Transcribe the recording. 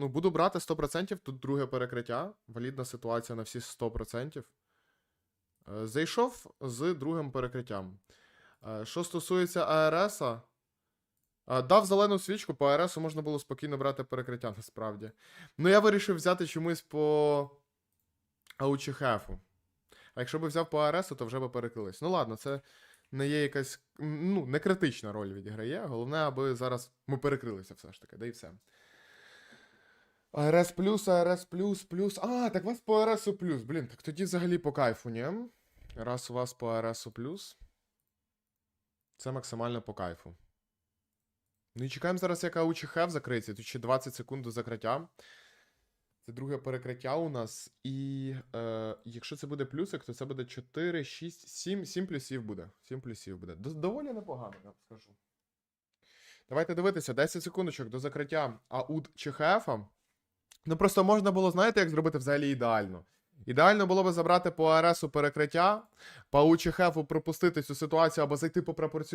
Ну, буду брати 100%, тут друге перекриття. Валідна ситуація на всі 100%. Е, Зайшов з другим перекриттям. Е, Що стосується АРС, дав зелену свічку, по АРС можна було спокійно брати перекриття, насправді. Ну, я вирішив взяти чомусь по аучехефу. А якщо б взяв по АРС, то вже би перекрились. Ну ладно, це не є якась. Ну, не критична роль відіграє. Головне, аби зараз ми перекрилися все ж таки, да і все. АРС плюс, АРС плюс, плюс. А, так вас по АРСу плюс. Блін, так тоді взагалі по кайфу, ні? Раз у вас по АРСу плюс. Це максимально по кайфу. Ну і чекаємо зараз, як АУЧХФ закриється. Тут ще 20 секунд до закриття. Це друге перекриття у нас. І е, якщо це буде плюсик, то це буде 4, 6, 7, 7 плюсів буде. 7 плюсів буде. До- Доволі непогано, я б скажу. Давайте дивитися, 10 секундочок до закриття АУД ЧХФ. Ну просто можна було, знаєте, як зробити взагалі ідеально. Ідеально було би забрати по АРСу перекриття, по УЧХФу пропустити цю ситуацію або зайти по пропорцію